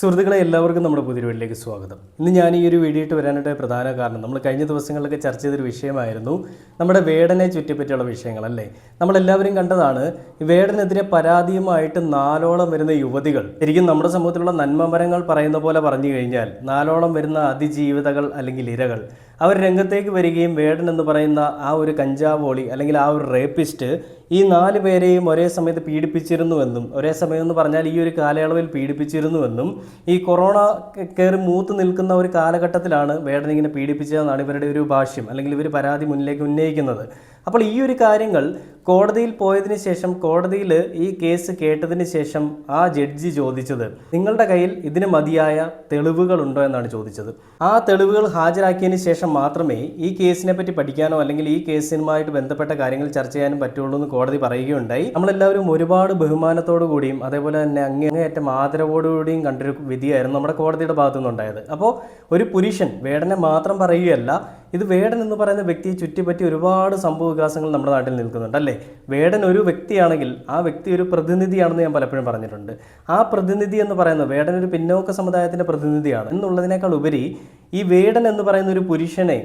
സുഹൃത്തുക്കളെ എല്ലാവർക്കും നമ്മുടെ പുതിയ വീട്ടിലേക്ക് സ്വാഗതം. ഇന്ന് ഞാൻ ഈ ഒരു വീഡിയോ ഇട്ട് വരാനായിട്ട് പ്രധാന കാരണം നമ്മൾ കഴിഞ്ഞ ദിവസങ്ങളിലൊക്കെ ചർച്ച ചെയ്തൊരു വിഷയമായിരുന്നു നമ്മുടെ വേടനെ ചുറ്റിപ്പറ്റിയുള്ള വിഷയങ്ങൾ അല്ലേ? നമ്മളെല്ലാവരും കണ്ടതാണ് വേടനെതിരെ പരാതിയുമായിട്ട് നാലോളം വരുന്ന യുവതികൾ ശരിക്കും നമ്മുടെ സമൂഹത്തിലുള്ള നന്മമരങ്ങൾ പറയുന്ന പോലെ പറഞ്ഞു കഴിഞ്ഞാൽ നാലോളം വരുന്ന അതിജീവിതകൾ അല്ലെങ്കിൽ ഇരകൾ അവർ രംഗത്തേക്ക് വരികയും വേടൻ എന്ന് പറയുന്ന ആ ഒരു കഞ്ചാവോളി അല്ലെങ്കിൽ ആ ഒരു റേപ്പിസ്റ്റ് ഈ നാല് പേരെയും ഒരേ സമയത്ത് പീഡിപ്പിച്ചിരുന്നുവെന്നും ഒരേ സമയം എന്ന് പറഞ്ഞാൽ ഈ ഒരു കാലയളവിൽ പീഡിപ്പിച്ചിരുന്നുവെന്നും ഈ കൊറോണ കയറി മൂത്ത് നിൽക്കുന്ന ഒരു കാലഘട്ടത്തിലാണ് വേടൻ ഇങ്ങനെ പീഡിപ്പിച്ചതെന്നാണ് ഇവരുടെ ഒരു ഭാഷ്യം അല്ലെങ്കിൽ ഇവർ പരാതി മുന്നിലേക്ക് ഉന്നയിക്കുന്നത്. അപ്പോൾ ഈ ഒരു കാര്യങ്ങൾ കോടതിയിൽ പോയതിനു ശേഷം കോടതിയിൽ ഈ കേസ് കേട്ടതിന് ശേഷം ആ ജഡ്ജി ചോദിച്ചത് നിങ്ങളുടെ കയ്യിൽ ഇതിന് മതിയായ തെളിവുകളുണ്ടോ? എന്നാണ് ചോദിച്ചത്. ആ തെളിവുകൾ ഹാജരാക്കിയതിന് ശേഷം മാത്രമേ ഈ കേസിനെ പറ്റി പഠിക്കാനോ അല്ലെങ്കിൽ ഈ കേസുമായിട്ട് ബന്ധപ്പെട്ട കാര്യങ്ങൾ ചർച്ച ചെയ്യാനും പറ്റുള്ളൂ എന്ന് കോടതി പറയുകയുണ്ടായി. നമ്മളെല്ലാവരും ഒരുപാട് ബഹുമാനത്തോടു കൂടിയും അതേപോലെ തന്നെ അങ്ങേയറ്റം ആദരവോടുകൂടിയും കണ്ടൊരു വിധിയായിരുന്നു നമ്മുടെ കോടതിയുടെ ഭാഗത്തുനിന്നുണ്ടായത്. അപ്പോൾ ഒരു പുരുഷൻ വേടനെ മാത്രം പറയുകയല്ല ഇത് വേടൻ എന്ന് പറയുന്ന വ്യക്തിയെ ചുറ്റിപ്പറ്റി ഒരുപാട് സംഭവ വികാസങ്ങൾ നമ്മുടെ നാട്ടിൽ നിൽക്കുന്നുണ്ട് അല്ലേ? വേടൻ ഒരു വ്യക്തിയാണെങ്കിൽ ആ വ്യക്തി ഒരു പ്രതിനിധിയാണെന്ന് ഞാൻ പലപ്പോഴും പറഞ്ഞിട്ടുണ്ട്. ആ പ്രതിനിധി എന്ന് പറയുന്നത് വേടൻ ഒരു പിന്നോക്ക സമുദായത്തിന്റെ പ്രതിനിധിയാണ്. എന്നുള്ളതിനേക്കാൾ ഉപരി ഈ വേടൻ എന്ന് പറയുന്ന ഒരു പുരുഷനെ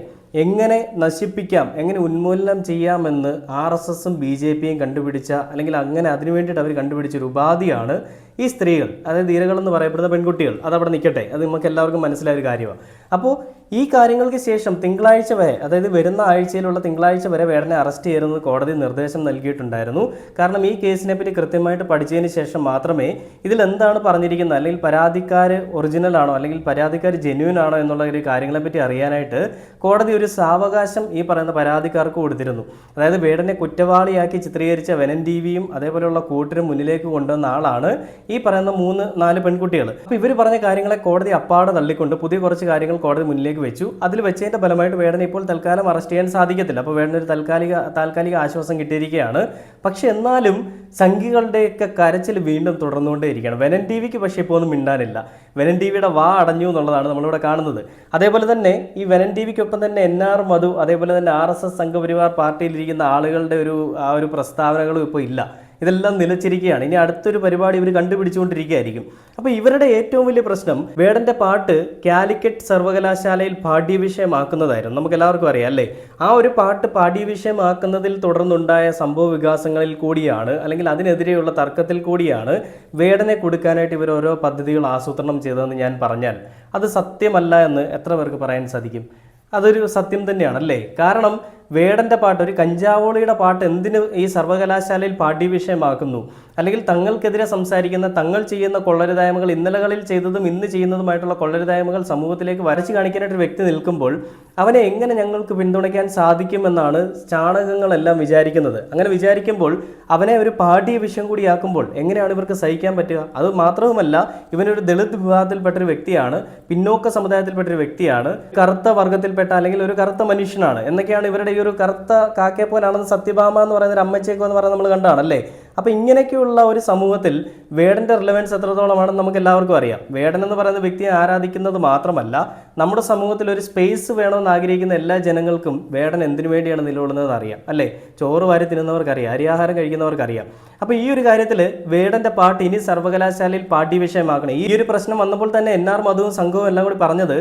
എങ്ങനെ നശിപ്പിക്കാം എങ്ങനെ ഉന്മൂലനം ചെയ്യാമെന്ന് ആർ എസ് എസും ബി ജെ പിയും കണ്ടുപിടിച്ച അല്ലെങ്കിൽ അങ്ങനെ അതിനു വേണ്ടിയിട്ട് അവർ കണ്ടുപിടിച്ച ഒരു ഉപാധിയാണ് ഈ സ്ത്രീകൾ അതായത് ധീരകൾ എന്ന് പറയപ്പെടുന്ന പെൺകുട്ടികൾ അതവിടെ നിൽക്കട്ടെ. അത് നമുക്ക് എല്ലാവർക്കും മനസ്സിലായ ഒരു കാര്യമാണ്. അപ്പോൾ ഈ കാര്യങ്ങൾക്ക് ശേഷം തിങ്കളാഴ്ച വരെ അതായത് വരുന്ന ആഴ്ചയിലുള്ള തിങ്കളാഴ്ച വരെ വേടനെ അറസ്റ്റ് ചെയ്യരുതെന്ന് കോടതി നിർദ്ദേശം നൽകിയിട്ടുണ്ടായിരുന്നു. കാരണം ഈ കേസിനെ പറ്റി കൃത്യമായിട്ട് പഠിച്ചതിന് ശേഷം മാത്രമേ ഇതിൽ എന്താണ് പറഞ്ഞിരിക്കുന്നത്? അല്ലെങ്കിൽ പരാതിക്കാർ ഒറിജിനൽ ആണോ അല്ലെങ്കിൽ പരാതിക്കാർ ജെന്യൂൻ ആണോ എന്നുള്ള ഒരു കാര്യങ്ങളെപ്പറ്റി അറിയാനായിട്ട് കോടതി ഒരു സാവകാശം ഈ പറയുന്ന പരാതിക്കാർക്ക് കൊടുത്തിരുന്നു. അതായത് വേടനെ കുറ്റവാളിയാക്കി ചിത്രീകരിച്ച വെനൻ ടി വിയും അതേപോലെയുള്ള കൂട്ടരും മുന്നിലേക്ക് കൊണ്ടുവന്ന ആളാണ് ഈ പറയുന്ന മൂന്ന് നാല് പെൺകുട്ടികൾ അപ്പോൾ ഇവർ പറഞ്ഞ കാര്യങ്ങളെ കോടതി അപ്പാടെ തള്ളിക്കൊണ്ട് പുതിയ കുറച്ച് കാര്യങ്ങൾ കോടതി മുന്നിലേക്ക് വെച്ചു. അതിൽ വെച്ചതിന്റെ ഫലമായിട്ട് വേടനെ ഇപ്പോൾ തൽക്കാലം അറസ്റ്റ് ചെയ്യാൻ സാധിക്കത്തില്ല. അപ്പോൾ വേടന ഒരു താൽക്കാലിക താൽക്കാലിക ആശ്വാസം കിട്ടിയിരിക്കുകയാണ്. പക്ഷെ എന്നാലും സംഘികളുടെയൊക്കെ കരച്ചിൽ വീണ്ടും തുടർന്നുകൊണ്ടേയിരിക്കുകയാണ്. വെനൻ ടി വിക്ക് പക്ഷേ ഇപ്പോൾ ഒന്നും മിണ്ടാനില്ല. വെനൻ ടി വിയുടെ വാ അടഞ്ഞു എന്നുള്ളതാണ് നമ്മളിവിടെ കാണുന്നത്. അതേപോലെ തന്നെ ഈ വെനൻ ടി വിക്കൊപ്പം തന്നെ എൻ ആർ മധു അതേപോലെ തന്നെ ആർ എസ് എസ് സംഘപരിവാർ പാർട്ടിയിലിരിക്കുന്ന ആളുകളുടെ ഒരു ആ ഒരു പ്രസ്താവനകളും ഇപ്പോൾ ഇല്ല. ഇതെല്ലാം നിലച്ചിരിക്കുകയാണ്. ഇനി അടുത്തൊരു പരിപാടി ഇവർ കണ്ടുപിടിച്ചുകൊണ്ടിരിക്കുകയായിരിക്കും. അപ്പോൾ ഇവരുടെ ഏറ്റവും വലിയ പ്രശ്നം വേടന്റെ പാട്ട് കാലിക്കറ്റ് സർവകലാശാലയിൽ പാഠ്യവിഷയമാക്കുന്നതായിരുന്നു. നമുക്ക് എല്ലാവർക്കും അറിയാം അല്ലേ? ആ ഒരു പാട്ട് പാഠ്യവിഷയമാക്കുന്നതിൽ തുടർന്നുണ്ടായ സംഭവ വികാസങ്ങളിൽ കൂടിയാണ് അല്ലെങ്കിൽ അതിനെതിരെയുള്ള തർക്കത്തിൽ കൂടിയാണ് വേടനെ കൊടുക്കാനായിട്ട് ഇവർ ഓരോ പദ്ധതികൾ ആസൂത്രണം ചെയ്തതെന്ന് ഞാൻ പറഞ്ഞാൽ അത് സത്യമല്ല എന്ന് എത്ര പേർക്ക് പറയാൻ സാധിക്കും? അതൊരു സത്യം തന്നെയാണ് അല്ലേ? കാരണം വേടന്റെ പാട്ട് ഒരു കഞ്ചാവോളിയുടെ പാട്ട് എന്തിന് ഈ സർവകലാശാലയിൽ പാഠ്യവിഷയമാക്കുന്നു? അല്ലെങ്കിൽ തങ്ങൾക്കെതിരെ സംസാരിക്കുന്ന തങ്ങൾ ചെയ്യുന്ന കൊള്ളരുതായ്മകൾ ഇന്നലകളിൽ ചെയ്തതും ഇന്ന് ചെയ്യുന്നതുമായിട്ടുള്ള കൊള്ളരുതായ്മകൾ സമൂഹത്തിലേക്ക് വരച്ചു കാണിക്കാനായിട്ട് ഒരു വ്യക്തി നിൽക്കുമ്പോൾ അവനെ എങ്ങനെ ഞങ്ങൾക്ക് പിന്തുണയ്ക്കാൻ സാധിക്കുമെന്നാണ് ചാണകങ്ങളെല്ലാം വിചാരിക്കുന്നത്. അങ്ങനെ വിചാരിക്കുമ്പോൾ അവനെ ഒരു പാഠ്യ വിഷയം കൂടിയാക്കുമ്പോൾ എങ്ങനെയാണ് ഇവർക്ക് സഹിക്കാൻ പറ്റുക? അത് മാത്രവുമല്ല ഇവനൊരു ദളിത് വിഭാഗത്തിൽപ്പെട്ട ഒരു വ്യക്തിയാണ് പിന്നോക്ക സമുദായത്തിൽപ്പെട്ട ഒരു വ്യക്തിയാണ് കറുത്ത വർഗത്തിൽപ്പെട്ട അല്ലെങ്കിൽ ഒരു കറുത്ത മനുഷ്യനാണ് എന്നൊക്കെയാണ് ഇവരുടെ ഈ ഒരു കറുത്ത കാക്കയെ പോലാണെന്ന് സത്യഭാമ എന്ന് പറയുന്ന ഒരു അമ്മച്ചേക്കോ എന്ന് പറയുന്നത് നമ്മൾ കണ്ടാണല്ലേ അപ്പോൾ ഇങ്ങനെയൊക്കെയുള്ള ഒരു സമൂഹത്തിൽ വേടന്റെ റിലവൻസ് എത്രത്തോളമാണെന്ന് നമുക്ക് എല്ലാവർക്കും അറിയാം. വേടൻ എന്ന് പറയുന്ന വ്യക്തിയെ ആരാധിക്കുന്നത് മാത്രമല്ല നമ്മുടെ സമൂഹത്തിൽ ഒരു സ്പേസ് വേണമെന്ന് ആഗ്രഹിക്കുന്ന എല്ലാ ജനങ്ങൾക്കും വേടൻ എന്തിനു വേണ്ടിയാണ് നിലകൊള്ളുന്നതെന്ന് അറിയാം. അല്ലേ? ചോറ് വാരി തിന്നുന്നവർക്കറിയാം അരിയാഹാരം കഴിക്കുന്നവർക്കറിയാം അപ്പോൾ ഈ ഒരു കാര്യത്തിൽ വേടന്റെ പാട്ട് ഇനി സർവകലാശാലയിൽ പാഠ്യ വിഷയമാക്കണം ഈ ഒരു പ്രശ്നം വന്നപ്പോൾ തന്നെ എൻ ആർ മധുവും സംഘവും എല്ലാം കൂടി പറഞ്ഞത്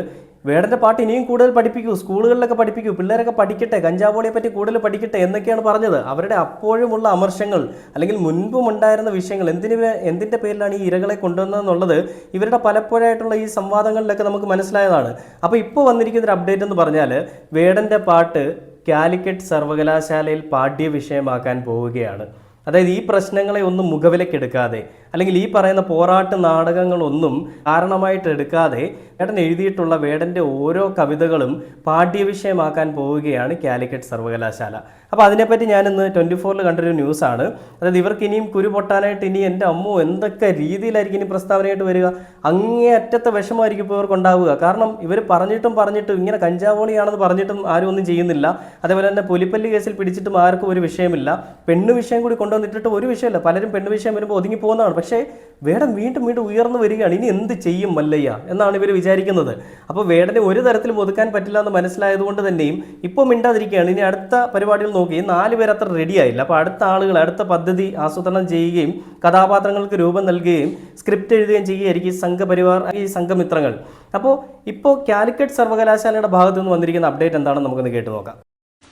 വേടന്റെ പാട്ട് ഇനിയും കൂടുതൽ പഠിപ്പിക്കൂ സ്കൂളുകളിലൊക്കെ പഠിപ്പിക്കൂ പിള്ളേരൊക്കെ പഠിക്കട്ടെ കഞ്ചാവോളിയെ പറ്റി കൂടുതൽ പഠിക്കട്ടെ എന്നൊക്കെയാണ് പറഞ്ഞത്. അവരുടെ അപ്പോഴുമുള്ള അമർഷങ്ങൾ അല്ലെങ്കിൽ മുൻപും ഉണ്ടായിരുന്ന വിഷയങ്ങൾ എന്തിന് എന്തിന്റെ പേരിലാണ് ഈ ഇരകളെ കൊണ്ടുവന്നതെന്നുള്ളത് ഇവരുടെ പലപ്പോഴായിട്ടുള്ള ഈ സംവാദങ്ങളിലൊക്കെ നമുക്ക് മനസ്സിലായതാണ്. അപ്പോൾ ഇപ്പോൾ വന്നിരിക്കുന്ന ഒരു അപ്ഡേറ്റ് എന്ന് പറഞ്ഞാൽ വേടന്റെ പാട്ട് കാലിക്കറ്റ് സർവകലാശാലയിൽ പാഠ്യ വിഷയമാക്കാൻ പോവുകയാണ്. അതായത് ഈ പ്രശ്നങ്ങളെ ഒന്നും മുഖവിലക്കെടുക്കാതെ അല്ലെങ്കിൽ ഈ പറയുന്ന പോരാട്ട നാടകങ്ങളൊന്നും കാരണമായിട്ട് എടുക്കാതെ ഏട്ടൻ എഴുതിയിട്ടുള്ള വേടന്റെ ഓരോ കവിതകളും പാഠ്യവിഷയമാക്കാൻ പോവുകയാണ് കാലിക്കറ്റ് സർവകലാശാല. അപ്പോൾ അതിനെപ്പറ്റി ഞാനിന്ന് ട്വന്റി ഫോറിൽ കണ്ടൊരു ന്യൂസാണ്. അതായത് ഇവർക്ക് ഇനിയും കുരു പൊട്ടാനായിട്ട് ഇനി എന്റെ അമ്മോ എന്തൊക്കെ രീതിയിലായിരിക്കും ഇനി പ്രസ്താവനയായിട്ട് വരിക? അങ്ങേയറ്റത്തെ വിഷമമായിരിക്കും ഇപ്പോൾ ഇവർക്കുണ്ടാവുക. കാരണം ഇവർ പറഞ്ഞിട്ടും പറഞ്ഞിട്ടും ഇങ്ങനെ കഞ്ചാവോളിയാണെന്ന് പറഞ്ഞിട്ടും ആരും ഒന്നും ചെയ്യുന്നില്ല. അതേപോലെ തന്നെ പുലിപ്പല്ലി കേസിൽ പിടിച്ചിട്ടും ആർക്കും ഒരു വിഷയമില്ല. പെണ്ണ് വിഷയം കൂടി കൊണ്ടുവന്നിട്ടിട്ട് ഒരു വിഷയമില്ല. പലരും പെണ്ണ് വിഷയം വരുമ്പോൾ ഒതുങ്ങി പോകുന്നതാണ്. പക്ഷേ വേടൻ വീണ്ടും വീണ്ടും ഉയർന്നു വരികയാണ്. ഇനി എന്ത് ചെയ്യും മല്ലയ്യ? എന്നാണ് ഇവർ വിചാരിക്കുന്നത്. അപ്പോൾ വേടനെ ഒരു തരത്തിലും ഒതുക്കാൻ പറ്റില്ല എന്ന് മനസ്സിലായതുകൊണ്ട് തന്നെയും ഇപ്പോൾ മിണ്ടാതിരിക്കുകയാണ്. ഇനി അടുത്ത പരിപാടികൾ നോക്കി. നാല് പേർ അത്ര റെഡി ആയില്ല. അപ്പോൾ അടുത്ത ആളുകൾ അടുത്ത പദ്ധതി ആസൂത്രണം ചെയ്യുകയും കഥാപാത്രങ്ങൾക്ക് രൂപം നൽകുകയും സ്ക്രിപ്റ്റ് എഴുതുകയും ചെയ്യുകയായിരിക്കും ഈ സംഘപരിവാർ ഈ സംഘമിത്രങ്ങൾ. അപ്പോൾ ഇപ്പോൾ കാലിക്കറ്റ് സർവകലാശാലയുടെ ഭാഗത്തു നിന്ന് വന്നിരിക്കുന്ന അപ്ഡേറ്റ് എന്താണെന്ന് നമുക്കൊന്ന് കേട്ട് നോക്കാം.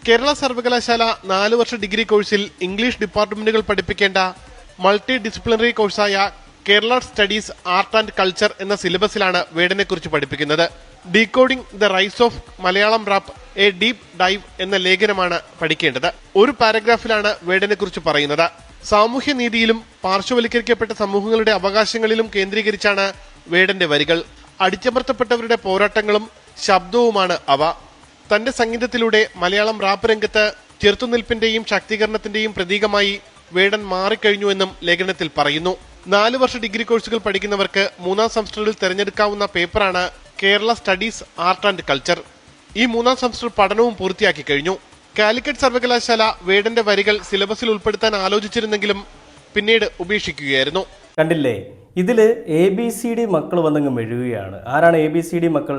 കേരള സർവകലാശാല നാല് വർഷ ഡിഗ്രി കോഴ്സിൽ ഇംഗ്ലീഷ് ഡിപ്പാർട്ട്മെന്റുകൾ പഠിപ്പിക്കേണ്ട multi disciplinary കോഴ്സായ Kerala studies art and culture എന്ന സിലബസിലാണ് വേടനെ കുറിച്ച് പഠിപ്പിക്കുന്നത്. Decoding the rise of Malayalam rap a deep dive എന്ന ലേഖനമാണ് പഠിക്കേണ്ടത്. ഒരു പാരഗ്രാഫിലാണ് വേടനെ കുറിച്ച് പറയുന്നത് സാമൂഹ്യനീതിയിലും പാർശ്വവൽക്കരിക്കപ്പെട്ട സമൂഹങ്ങളുടെ അവകാശങ്ങളിലും കേന്ദ്രീകരിച്ചാണ് വേടന്റെ വരികൾ. അടിച്ചമർത്തപ്പെട്ടവരുടെ പോരാട്ടങ്ങളും ശബ്ദവുമാണ് അവ. തന്റെ സംഗീതത്തിലൂടെ മലയാളം റാപ്പ് രംഗത്ത് ചെറുത്തുനിൽപ്പിന്റെയും ശാക്തീകരണത്തിന്റെയും പ്രതീകമായി വേടൻ മാറിക്കഴിഞ്ഞു എന്നും ലേഖനത്തിൽ പറയുന്നു. നാല് വർഷ ഡിഗ്രി കോഴ്സുകൾ പഠിക്കുന്നവർക്ക് മൂന്നാം സെമസ്റ്ററിൽ തിരഞ്ഞെടുക്കാവുന്ന പേപ്പറാണ് Kerala studies art and culture. ഈ മൂന്നാം സെമസ്റ്റർ പഠനവും പൂർത്തിയാക്കി കഴിഞ്ഞു. കാലിക്കറ്റ് സർവകലാശാല വേടന്റെ വരികൾ സിലബസിൽ ഉൾപ്പെടുത്താൻ ആലോചിച്ചിരുന്നെങ്കിലും പിന്നീട് ഉപേക്ഷിക്കുകയായിരുന്നു. കണ്ടില്ലേ? ഇതിൽ എ ബി സി ഡി മക്കൾ വന്നങ്ങ് മെഴുകുകയാണ് ആരാണ് എ ബി സി ഡി മക്കൾ?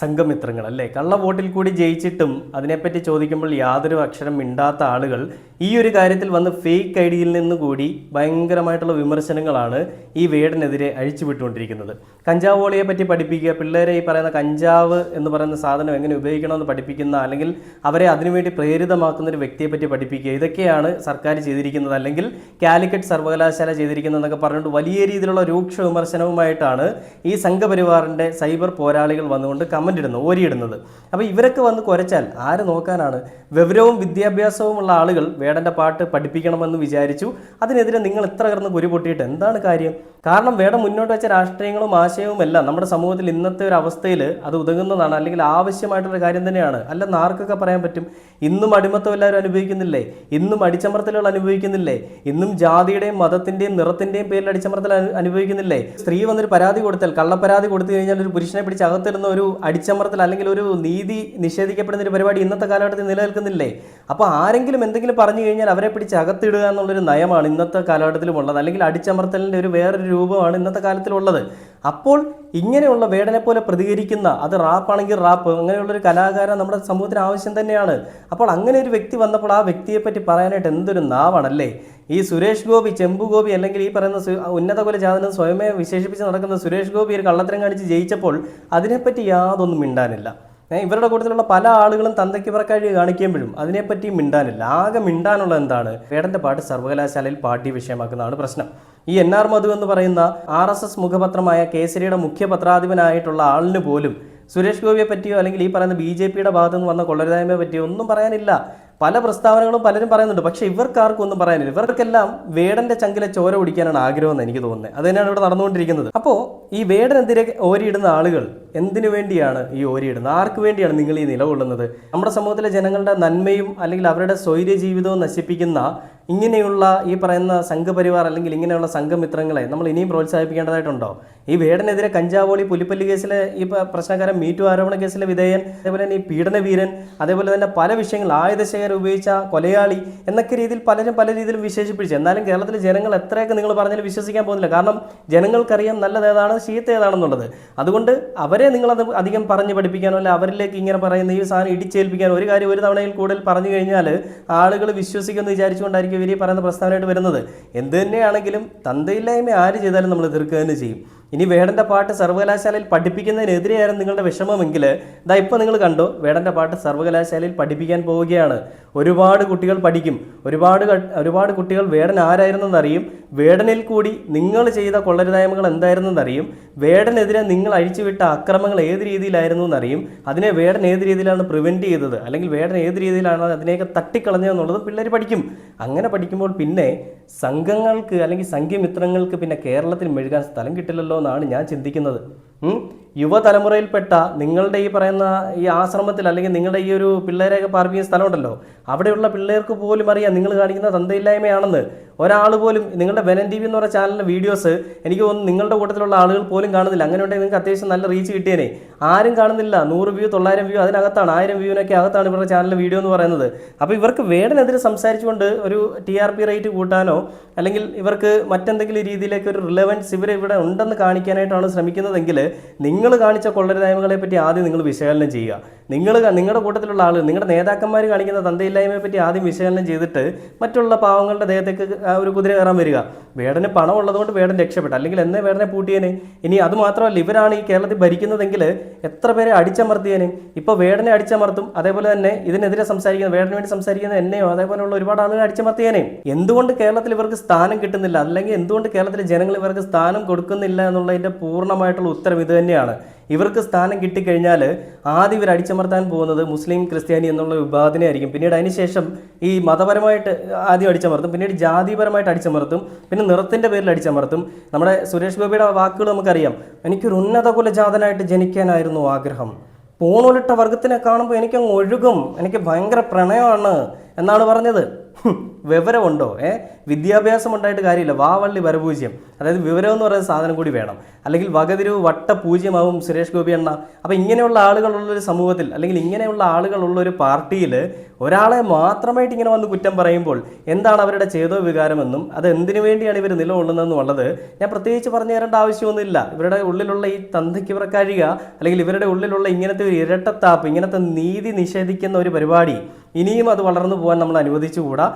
സംഘമിത്രങ്ങൾ അല്ലേ? കള്ള വോട്ടിൽ കൂടി ജയിച്ചിട്ടും അതിനെപ്പറ്റി ചോദിക്കുമ്പോൾ യാതൊരു അക്ഷരം മിണ്ടാത്ത ആളുകൾ ഈ ഒരു കാര്യത്തിൽ വന്ന് ഫേക്ക് ഐ ഡിയിൽ നിന്ന് കൂടി ഭയങ്കരമായിട്ടുള്ള വിമർശനങ്ങളാണ് ഈ വേടിനെതിരെ അഴിച്ചുവിട്ടുകൊണ്ടിരിക്കുന്നത്. കഞ്ചാവ് വോളിയെ പറ്റി പഠിപ്പിക്കുക പിള്ളേരെ ഈ പറയുന്ന കഞ്ചാവ് എന്ന് പറയുന്ന സാധനം എങ്ങനെ ഉപയോഗിക്കണമെന്ന് പഠിപ്പിക്കുന്ന അല്ലെങ്കിൽ അവരെ അതിനുവേണ്ടി പ്രേരിതമാക്കുന്ന ഒരു വ്യക്തിയെ പറ്റി പഠിപ്പിക്കുക ഇതൊക്കെയാണ് സർക്കാർ ചെയ്തിരിക്കുന്നത്. അല്ലെങ്കിൽ കാലിക്കറ്റ് സർവകലാശാല ചെയ്തിരിക്കുന്നതെന്നൊക്കെ പറഞ്ഞുകൊണ്ട് വലിയ രീതിയിലുള്ള രൂക്ഷ വിമർശനവുമായിട്ടാണ് ഈ സംഘപരിവാറിന്റെ സൈബർ പോരാളികൾ വന്നുകൊണ്ട് കമന്റ് ഇടുന്നത് ഓരിയിടുന്നത്. അപ്പോൾ ഇവരൊക്കെ വന്ന് കുറച്ചാൽ ആര് നോക്കാനാണ്? വിവരവും വിദ്യാഭ്യാസവുമുള്ള ആളുകൾ വേടന്റെ പാട്ട് പഠിപ്പിക്കണമെന്ന് വിചാരിച്ചു. അതിനെതിരെ നിങ്ങൾ ഇത്ര കിടന്ന് കുരു പൊട്ടിയിട്ട് എന്താണ് കാര്യം? കാരണം വേടം മുന്നോട്ട് വെച്ച രാഷ്ട്രീയങ്ങളും ആശയവും എല്ലാം നമ്മുടെ സമൂഹത്തിൽ ഇന്നത്തെ ഒരു അവസ്ഥയിൽ അത് ഉതകുന്നതാണ്. അല്ലെങ്കിൽ ആവശ്യമായിട്ടുള്ള കാര്യം തന്നെയാണ്. അല്ലെന്ന് ആർക്കൊക്കെ പറയാൻ പറ്റും? ഇന്നും അടിമത്തം എല്ലാവരും അനുഭവിക്കുന്നില്ലേ? ഇന്നും അടിച്ചമർത്തലുകൾ അനുഭവിക്കുന്നില്ലേ? ഇന്നും ജാതിയുടെയും മതത്തിന്റെയും നിറത്തിന്റെയും പേരിൽ അടിച്ചമർത്തൽ അനുഭവിക്കുന്നില്ലേ? സ്ത്രീ വന്നൊരു പരാതി കൊടുത്താൽ കള്ളപ്പരാതി കൊടുത്തു കഴിഞ്ഞാൽ ഒരു പുരുഷനെ പിടിച്ച് അകത്തിരുന്ന ഒരു അടിച്ചമർത്തൽ അല്ലെങ്കിൽ ഒരു നീതി നിഷേധിക്കപ്പെടുന്ന ഒരു പരിപാടി ഇന്നത്തെ കാലഘട്ടത്തിൽ നിലനിൽക്കുന്നില്ലേ? അപ്പോൾ ആരെങ്കിലും എന്തെങ്കിലും പറഞ്ഞു കഴിഞ്ഞാൽ അവരെ പിടിച്ച് അകത്തിടുക എന്നുള്ളൊരു നയമാണ് ഇന്നത്തെ കാലഘട്ടത്തിലുമുള്ളത്. അല്ലെങ്കിൽ അടിച്ചമർത്തലിന്റെ ഒരു വേറൊരു രൂപമാണ് ഇന്നത്തെ കാലത്തിലുള്ളത്. അപ്പോൾ ഇങ്ങനെയുള്ള വേടനെ പോലെ പ്രതികരിക്കുന്ന അത് റാപ്പാണെങ്കിൽ റാപ്പ് അങ്ങനെയുള്ളൊരു കലാകാരൻ നമ്മുടെ സമൂഹത്തിന് ആവശ്യം തന്നെയാണ്. അപ്പോൾ അങ്ങനെ ഒരു വ്യക്തി വന്നപ്പോൾ ആ വ്യക്തിയെപ്പറ്റി പറയാനായിട്ട് എന്തൊരു നാവാണല്ലേ? ഈ സുരേഷ് ഗോപി ചെമ്പു ഗോപി അല്ലെങ്കിൽ ഈ പറയുന്ന ഉന്നത കുല ജാതനം സ്വയമേ വിശേഷിപ്പിച്ച് നടക്കുന്ന സുരേഷ് ഗോപി ഒരു കള്ളത്തരം കാണിച്ച് ജയിച്ചപ്പോൾ അതിനെപ്പറ്റി യാതൊന്നും മിണ്ടാനില്ല. ഇവരുടെ കൂട്ടത്തിലുള്ള പല ആളുകളും തന്തയ്ക്ക് പറക്കാഴി കാണിക്കുമ്പോഴും അതിനെപ്പറ്റി മിണ്ടാനില്ല. ആകെ മിണ്ടാനുള്ള എന്താണ്? വേടന്റെ പാട്ട് സർവകലാശാലയിൽ പാഠ്യ വിഷയമാക്കുന്നതാണ് പ്രശ്നം. ഈ എൻ ആർ മധു എന്ന് പറയുന്ന ആർ എസ് എസ് മുഖപത്രമായ കേസരിയുടെ മുഖ്യ പത്രാധിപനായിട്ടുള്ള ആളിന് പോലും സുരേഷ് ഗോപിയെ പറ്റിയോ അല്ലെങ്കിൽ ഈ പറയുന്ന ബി ജെ പിയുടെ ഭാഗത്തു നിന്ന് വന്ന കൊള്ളരുതായ്മയെ പറ്റിയോ ഒന്നും പറയാനില്ല. പല പ്രസ്താവനകളും പലരും പറയുന്നുണ്ട്. പക്ഷേ ഇവർക്കാർക്കും ഒന്നും പറയാനില്ല. ഇവർക്കെല്ലാം വേടന്റെ ചങ്കിലെ ചോര കുടിക്കാനാണ് ആഗ്രഹം എന്ന് എനിക്ക് തോന്നുന്നത്. അത് തന്നെയാണ് ഇവിടെ നടന്നുകൊണ്ടിരിക്കുന്നത്. അപ്പോൾ ഈ വേടനെതിരെ ഓരിയിടുന്ന ആളുകൾ എന്തിനു വേണ്ടിയാണ് ഈ ഓരിയിടുന്നത്? ആർക്ക് വേണ്ടിയാണ് നിങ്ങൾ ഈ നിലകൊള്ളുന്നത്? നമ്മുടെ സമൂഹത്തിലെ ജനങ്ങളുടെ നന്മയും അല്ലെങ്കിൽ അവരുടെ സ്വൈര്യ ജീവിതവും നശിപ്പിക്കുന്ന ഇങ്ങനെയുള്ള ഈ പറയുന്ന സംഘപരിവാർ അല്ലെങ്കിൽ ഇങ്ങനെയുള്ള സംഘമിത്രങ്ങളെ നമ്മൾ ഇനിയും പ്രോത്സാഹിപ്പിക്കേണ്ടതായിട്ടുണ്ടോ? ഈ വേടനെതിരെ കഞ്ചാവോളി പുലിപ്പല്ലി കേസിലെ ഈ പ്രശ്നക്കാരൻ മീറ്റു ആരോപണ കേസിലെ വിധേയൻ അതേപോലെ തന്നെ ഈ പീഡനവീരൻ അതേപോലെ തന്നെ പല വിഷയങ്ങൾ ആയുധശേഖരം ഉപയോഗിച്ച കൊലയാളി എന്നൊക്കെ രീതിയിൽ പലരും പല രീതിയിലും വിശേഷിപ്പിച്ചു. എന്നാലും കേരളത്തിലെ ജനങ്ങൾ എത്രയൊക്കെ നിങ്ങൾ പറഞ്ഞാലും വിശ്വസിക്കാൻ പോകുന്നില്ല. കാരണം ജനങ്ങൾക്കറിയാം നല്ലത് ഏതാണ് ചീത്ത ഏതാണെന്നുള്ളത്. അതുകൊണ്ട് അവരെ നിങ്ങളത് അധികം പറഞ്ഞ് പഠിപ്പിക്കാനോ അല്ല അവരിലേക്ക് ഇങ്ങനെ പറയുന്ന ഈ സാധനം ഇടിച്ചേൽപ്പിക്കാനോ ഒരു കാര്യം ഒരു തവണയിൽ കൂടുതൽ പറഞ്ഞു കഴിഞ്ഞാൽ ആളുകൾ വിശ്വസിക്കുമെന്ന് വിചാരിച്ചുകൊണ്ടായിരിക്കും ഇവർ ഈ പറയുന്ന പ്രസ്താവനയായിട്ട് വരുന്നത്. എന്ത് തന്നെയാണെങ്കിലും തന്തയില്ലായ്മ ആര് ചെയ്താലും നമ്മൾ എതിർക്കുക തന്നെ ചെയ്യും. ഇനി വേടന്റെ പാട്ട് സർവകലാശാലയിൽ പഠിപ്പിക്കുന്നതിനെതിരെയായിരുന്നു നിങ്ങളുടെ വിഷമമെങ്കിൽ ഇതാ ഇപ്പോൾ നിങ്ങൾ കണ്ടു വേടന്റെ പാട്ട് സർവകലാശാലയിൽ പഠിപ്പിക്കാൻ പോവുകയാണ്. ഒരുപാട് കുട്ടികൾ പഠിക്കും. ഒരുപാട് ഒരുപാട് കുട്ടികൾ വേടൻ ആരായിരുന്നെന്നറിയും വേടനിൽ കൂടി നിങ്ങൾ ചെയ്ത കൊള്ളരുതായ്മകൾ എന്തായിരുന്നെന്നറിയും. വേടനെതിരെ നിങ്ങൾ അഴിച്ചുവിട്ട അക്രമങ്ങൾ ഏത് രീതിയിലായിരുന്നു എന്നറിയും. അതിനെ വേടൻ ഏത് രീതിയിലാണ് പ്രിവെന്റ് ചെയ്തത്? അല്ലെങ്കിൽ വേടൻ ഏത് രീതിയിലാണ് അതിനെയൊക്കെ തട്ടിക്കളഞ്ഞതെന്നുള്ളത് പിള്ളേർ പഠിക്കും. അങ്ങനെ പഠിക്കുമ്പോൾ പിന്നെ സംഘങ്ങൾക്ക് അല്ലെങ്കിൽ സംഘമിത്രങ്ങൾക്ക് പിന്നെ കേരളത്തിൽ മെഴുകാൻ സ്ഥലം കിട്ടില്ലല്ലോ എന്നാണ് ഞാൻ ചിന്തിക്കുന്നത്? യുവതലമുറയിൽപ്പെട്ട നിങ്ങളുടെ ഈ പറയുന്ന ഈ ആശ്രമത്തിൽ അല്ലെങ്കിൽ നിങ്ങളുടെ ഈ ഒരു പിള്ളേരെയൊക്കെ പാർപ്പിക്കുന്ന സ്ഥലമുണ്ടല്ലോ. അവിടെയുള്ള പിള്ളേർക്ക് പോലും അറിയാം നിങ്ങൾ കാണിക്കുന്ന തന്തയില്ലായ്മയാണെന്ന്. ഒരാൾ പോലും നിങ്ങളുടെ വെനൻ ടി വി എന്ന് പറയുന്ന ചാനലിലെ വീഡിയോസ് എനിക്ക് തോന്നുന്നു നിങ്ങളുടെ കൂട്ടത്തിലുള്ള ആളുകൾ പോലും കാണുന്നില്ല. അങ്ങനെ ഉണ്ടെങ്കിൽ നിങ്ങൾക്ക് അത്യാവശ്യം നല്ല റീച്ച് കിട്ടിയേനെ. ആരും കാണുന്നില്ല. നൂറ് വ്യൂ തൊള്ളായിരം വ്യൂ അതിനകത്താണ്. ആയിരം വ്യൂവിനൊക്കെ അകത്താണ് ഇവരുടെ ചാനലിലെ വീഡിയോ എന്ന് പറയുന്നത്. അപ്പോൾ ഇവർക്ക് വേടനെതിരെ സംസാരിച്ചുകൊണ്ട് ഒരു ടി ആർ പി റേറ്റ് കൂട്ടാനോ അല്ലെങ്കിൽ ഇവർക്ക് മറ്റെന്തെങ്കിലും രീതിയിലേക്ക് ഒരു റിലവൻസ് ഇവർ ഇവിടെ ഉണ്ടെന്ന് കാണിക്കാനായിട്ടാണ് ശ്രമിക്കുന്നതെങ്കിൽ നിങ്ങൾ കാണിച്ച കൊള്ളരുതായ്മകളെ പറ്റി ആദ്യം നിങ്ങൾ വിശകലനം ചെയ്യുക. നിങ്ങൾ നിങ്ങളുടെ കൂട്ടത്തിലുള്ള ആളുകൾ നിങ്ങളുടെ നേതാക്കന്മാർ കാണിക്കുന്ന തന്തയില്ലായ്മയെ പറ്റി ആദ്യം വിശകലനം ചെയ്തിട്ട് മറ്റുള്ള പാവങ്ങളുടെ ദേഹത്തേക്ക് ഒരു കുതിര കയറാൻ വരിക. വേടന് പണം ഉള്ളതുകൊണ്ട് വേടൻ രക്ഷപ്പെട്ടു. അല്ലെങ്കിൽ എന്നേ വേടനെ പൂട്ടിയേനെ? ഇനി അത് മാത്രമല്ല ഇവരാണ് ഈ കേരളത്തിൽ ഭരിക്കുന്നതെങ്കിൽ എത്ര പേരെ അടിച്ചമർത്തിയേനെ? ഇപ്പോൾ വേടനെ അടിച്ചമർത്തും അതേപോലെ തന്നെ ഇതിനെതിരെ സംസാരിക്കുന്ന വേടന് വേണ്ടി സംസാരിക്കുന്ന എന്നെയോ അതേപോലെയുള്ള ഒരുപാട് ആളുകൾ അടിച്ചമർത്തിയേനെ. എന്തുകൊണ്ട് കേരളത്തിൽ ഇവർക്ക് സ്ഥാനം കിട്ടുന്നില്ല? അല്ലെങ്കിൽ എന്തുകൊണ്ട് കേരളത്തിലെ ജനങ്ങൾ ഇവർക്ക് സ്ഥാനം കൊടുക്കുന്നില്ല എന്നുള്ളതിന്റെ പൂർണമായിട്ടുള്ള ഉത്തരം ഇത് തന്നെയാണ്. ഇവർക്ക് സ്ഥാനം കിട്ടിക്കഴിഞ്ഞാൽ ആദ്യം ഇവർ അടിച്ചമർത്താൻ പോകുന്നത് മുസ്ലിം ക്രിസ്ത്യാനി എന്നുള്ള വിഭാഗത്തിനെ ആയിരിക്കും പിന്നീട് അതിനുശേഷം ഈ മതപരമായിട്ട് ആദ്യം അടിച്ചമർത്തും പിന്നീട് ജാതിപരമായിട്ട് അടിച്ചമർത്തും പിന്നെ നിറത്തിന്റെ പേരിൽ അടിച്ചമർത്തും. നമ്മുടെ സുരേഷ് ഗോപിയുടെ വാക്കുകൾ നമുക്കറിയാം. എനിക്കൊരു ഉന്നത കുലജാതനായിട്ട് ജനിക്കാനായിരുന്നു ആഗ്രഹം. പൂണൂലിട്ട വർഗത്തിനെ കാണുമ്പോൾ എനിക്കങ്ങ് ഒഴുകും. എനിക്ക് ഭയങ്കര പ്രണയമാണ് എന്നാണ് പറഞ്ഞത്. വിവരമുണ്ടോ? ഏ? വിദ്യാഭ്യാസം ഉണ്ടായിട്ട് കാര്യമില്ല വാവള്ളി വരപൂജ്യം. അതായത് വിവരം എന്ന് പറയുന്ന സാധനം കൂടി വേണം. അല്ലെങ്കിൽ വകതിരിവ് വട്ട പൂജ്യമാവും സുരേഷ് ഗോപി എണ്ണ അപ്പം ഇങ്ങനെയുള്ള ആളുകളുള്ള ഒരു സമൂഹത്തിൽ അല്ലെങ്കിൽ ഇങ്ങനെയുള്ള ആളുകളുള്ള ഒരു പാർട്ടിയിൽ ഒരാളെ മാത്രമായിട്ട് ഇങ്ങനെ വന്ന് കുറ്റം പറയുമ്പോൾ എന്താണ് അവരുടെ ചേതോ വികാരമെന്നും അത് എന്തിനു വേണ്ടിയാണ് ഇവർ നിലകൊള്ളുന്നതെന്നുള്ളത് ഞാൻ പ്രത്യേകിച്ച് പറഞ്ഞു തരേണ്ട ആവശ്യമൊന്നുമില്ല. ഇവരുടെ ഉള്ളിലുള്ള ഈ തന്തയ്ക്ക് പ്രക്കാഴിക അല്ലെങ്കിൽ ഇവരുടെ ഉള്ളിലുള്ള ഇങ്ങനത്തെ ഒരു ഇരട്ടത്താപ്പ് ഇങ്ങനത്തെ നീതി നിഷേധിക്കുന്ന ഒരു പരിപാടി ഇനിയും അത് വളർന്നു പോകാൻ നമ്മൾ അനുവദിച്ചുകൂടാ.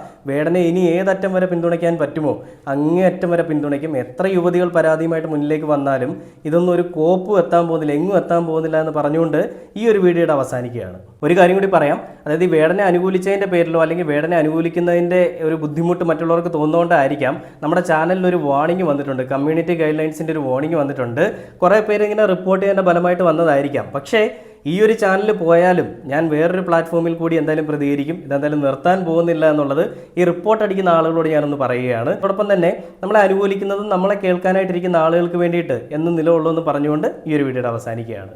വേടനെ ഇനി ഏതറ്റം വരെ പിന്തുണയ്ക്കാൻ പറ്റുമോ? അങ്ങേയറ്റം വരെ പിന്തുണയ്ക്കും. എത്ര യുവതികൾ പരാതിയുമായിട്ട് മുന്നിലേക്ക് വന്നാലും ഇതൊന്നും ഒരു കോപ്പും എത്താൻ പോകുന്നില്ല എങ്ങും എത്താൻ പോകുന്നില്ല എന്ന് പറഞ്ഞുകൊണ്ട് ഈ ഒരു വീഡിയോയുടെ അവസാനിക്കുകയാണ്. ഒരു കാര്യം കൂടി പറയാം. അതായത് ഈ വേടനെ അനുകൂലിച്ചതിന്റെ പേരിലോ അല്ലെങ്കിൽ വേടനെ അനുകൂലിക്കുന്നതിന്റെ ഒരു ബുദ്ധിമുട്ട് മറ്റുള്ളവർക്ക് തോന്നുന്നതുകൊണ്ടായിരിക്കാം നമ്മുടെ ചാനലിൽ ഒരു വാണിംഗ് വന്നിട്ടുണ്ട്. കമ്മ്യൂണിറ്റി ഗൈഡ് ലൈൻസിന്റെ ഒരു വാണിംഗ് വന്നിട്ടുണ്ട്. കുറേ പേര് ഇങ്ങനെ റിപ്പോർട്ട് ചെയ്യേണ്ട ഫലമായിട്ട് വന്നതായിരിക്കാം. പക്ഷേ ഈ ഒരു ചാനൽ പോയാലും ഞാൻ വേറൊരു പ്ലാറ്റ്ഫോമിൽ കൂടി എന്തായാലും പ്രതികരിക്കും. ഇതെന്തായാലും നിർത്താൻ പോകുന്നില്ല എന്നുള്ളത് ഈ റിപ്പോർട്ട് അടിക്കുന്ന ആളുകളോട് ഞാനൊന്ന് പറയുകയാണ്. അതോടൊപ്പം തന്നെ നമ്മളെ അനുകൂലിക്കുന്നതും നമ്മളെ കേൾക്കാനായിട്ടിരിക്കുന്ന ആളുകൾക്ക് വേണ്ടിയിട്ട് എന്ന് നിലവുള്ളൂ എന്ന് പറഞ്ഞുകൊണ്ട് ഈ ഒരു വീഡിയോയുടെ അവസാനിക്കുകയാണ്.